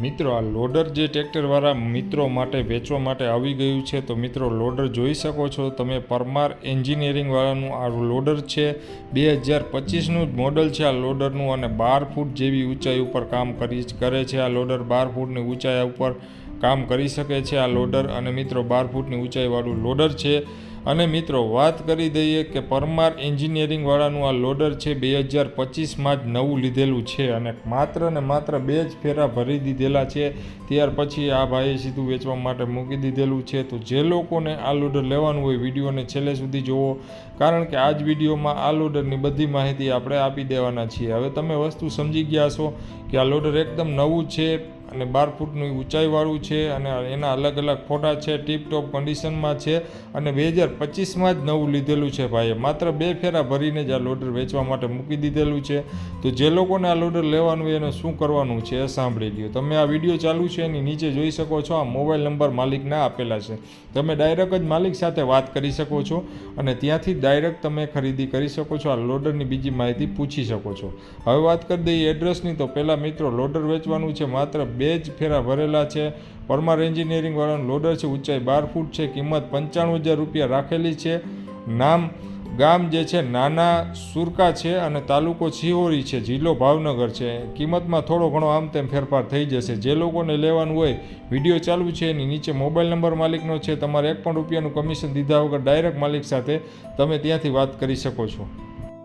મિત્રો, આ લોડર જે ટ્રેક્ટરવાળા મિત્રો માટે વેચવા માટે આવી ગયું છે, તો મિત્રો લોડર જોઈ શકો છો. તમે પરમાર એન્જિનિયરિંગવાળાનું આ લોડર છે. બે હજાર પચીસનું જ મોડલ છે આ લોડરનું અને બાર ફૂટ જેવી ઊંચાઈ ઉપર કામ કરી કરે છે આ લોડર. બાર ફૂટની ઊંચાઈ ઉપર કામ કરી શકે છે આ લોડર અને મિત્રો, બાર ફૂટની ઊંચાઈવાળું લોડર છે. અને મિત્રો, વાત કરી દઈએ કે પરમાર એન્જિનિયરિંગવાળાનું આ લોડર છે બે હજાર પચીસમાં જ નવું લીધેલું છે અને માત્ર ને માત્ર બે જ ફેરા ભરી દીધેલા છે. ત્યાર પછી આ ભાઈએ સીધું વેચવા માટે મૂકી દીધેલું છે. તો જે લોકોને આ લોડર લેવાનું હોય વિડીયોને છેલ્લે સુધી જુઓ, કારણ કે આ જ વિડીયોમાં આ લોડરની બધી માહિતી આપણે આપી દેવાના છીએ. હવે તમે વસ્તુ સમજી ગયા છો કે આ લોડર એકદમ નવું છે. અને બાર ફૂટની ઊંચાઈવાળું છે અને એના અલગ અલગ ફોટા છે ટીપ ટોપ કન્ડિશનમાં છે અને બે હજાર પચીસમાં જ નવું લીધેલું છે ભાઈએ. માત્ર બે ફેરા ભરીને જ આ લોડર વેચવા માટે મૂકી દીધેલું છે. તો જે લોકોને આ લોડર લેવાનું એને શું કરવાનું છે એ સાંભળી લ્યો. તમે આ વીડિયો ચાલુ છે એની નીચે જોઈ શકો છો, આ મોબાઈલ નંબર માલિકના આપેલા છે. તમે ડાયરેક્ટ જ માલિક સાથે વાત કરી શકો છો અને ત્યાંથી ડાયરેક્ટ તમે ખરીદી કરી શકો છો, આ લોડરની બીજી માહિતી પૂછી શકો છો. હવે વાત કરી દઈએ એડ્રેસની તો પહેલાં મિત્રો, લોડર વેચવાનું છે માત્ર બે જ ફેરા ભરેલા છે. પરમાર એન્જિનિયરિંગવાળાનું લોડર છે, ઊંચાઈ બાર ફૂટ છે, કિંમત પંચાણું હજાર રૂપિયા રાખેલી છે. નામ ગામ જે છે, નાના સુરકા છે અને તાલુકો છિહોરી છે, જિલ્લો ભાવનગર છે. કિંમતમાં થોડો ઘણો આમ તેમ ફેરફાર થઈ જશે. જે લોકોને લેવાનું હોય, વીડિયો ચાલુ છે, એની નીચે મોબાઈલ નંબર માલિકનો છે. તમારે એક પણ રૂપિયાનું કમિશન દીધા વગર ડાયરેક્ટ માલિક સાથે તમે ત્યાંથી વાત કરી શકો છો.